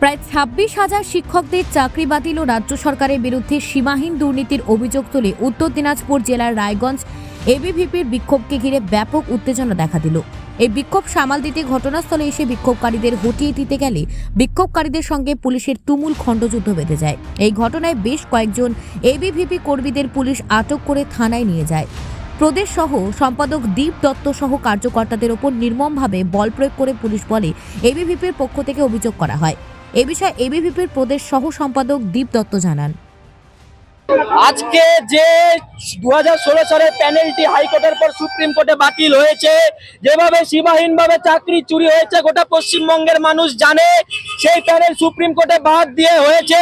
প্রায় ছাব্বিশ হাজার শিক্ষকদের চাকরি বাতিল ও রাজ্য সরকারের বিরুদ্ধে সীমাহীন দুর্নীতির অভিযোগ তুলে উত্তর দিনাজপুর জেলার রায়গঞ্জ এবিভিপির বিক্ষোভকে ঘিরে ব্যাপক উত্তেজনা দেখা দিল। এই বিক্ষোভ সামাল দিতে ঘটনাস্থলে এসে বিক্ষোভকারীদের হটিয়ে দিতে গেলে বিক্ষোভকারীদের সঙ্গে পুলিশের তুমুল খণ্ডযুদ্ধ বেঁধে যায়। এই ঘটনায় বেশ কয়েকজন এবিভিপি কর্মীদের পুলিশ আটক করে থানায় নিয়ে যায়। প্রদেশ সহ সম্পাদক দীপ দত্ত সহ কার্যকর্তাদের ওপর নির্মমভাবে বল প্রয়োগ করে পুলিশ বলে এবিভিপির পক্ষ থেকে অভিযোগ করা হয়। এ বিষয়ে এবিভিপির প্রদেশ সহ সম্পাদক দীপ দত্ত জানান। আজকে যে দু সালের প্যানেলটি হাইকোর্টের পর সুপ্রিম কোর্টে বাতিল হয়েছে, যেভাবে সীমাহীন ভাবে চাকরি চুরি হয়েছে, গোটা পশ্চিমবঙ্গের মানুষ জানে, সেই প্যানেল সুপ্রিম কোর্টে বাদ দিয়ে হয়েছে।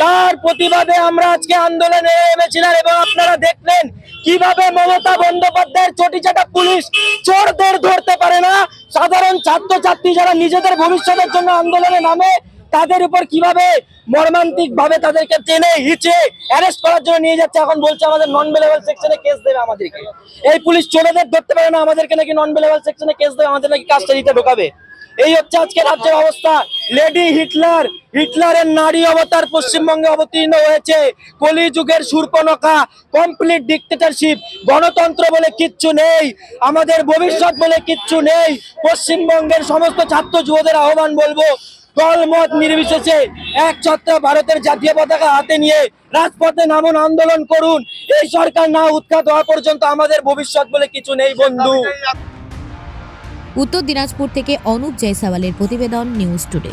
তার প্রতিবাদে আমরা আজকে আন্দোলনে নেমেছিলাম এবং আপনারা দেখলেন কীভাবে মমতা বন্দ্যোপাধ্যায়ের চটিচাটা পুলিশ চোরদের ধরতে পারে না। সাধারণ ছাত্রছাত্রী যারা নিজেদের ভবিষ্যতের জন্য আন্দোলনে নামে তাদের উপর কীভাবে মর্মান্তিক ভাবে তাদেরকে টেনে হিচে অ্যারেস্ট করার জন্য নিয়ে যাচ্ছে এখন বলছে আমাদের নন বেলেবল সেকশনে কেস দেবে আমাদেরকে। এই পুলিশ চোরেদের ধরতে পারে না, আমাদেরকে নাকি নন বেলেবল সেকশনে কেস দেবে, আমাদের নাকি কাজটা দিতে ঢোকাবে। এই হচ্ছে আজকে রাজ্যের অবস্থা। লেডি হিটলার হিটলারের নারী অবতার পশ্চিমবঙ্গে অবতীর্ণ হয়েছে। কলিযুগের সূর্পনখা কমপ্লিট ডিক্টেটরশিপ গণতন্ত্র বলে কিচ্ছু নেই, আমাদের ভবিষ্যৎ বলে কিচ্ছু নেই। পশ্চিমবঙ্গের সমস্ত ছাত্র যুবদের আহ্বান বলব দলমত নির্বিশেষে এক ছত্র ভারতের জাতীয় পতাকা হাতে নিয়ে রাজপথে নামুন, আন্দোলন করুন। এই সরকার না উৎখাত হওয়া পর্যন্ত আমাদের ভবিষ্যৎ বলে কিছু নেই, বন্ধু। উত্তর দিনাজপুর থেকে অনুপ জয়সাওয়ালের প্রতিবেদন নিউজ টুডে।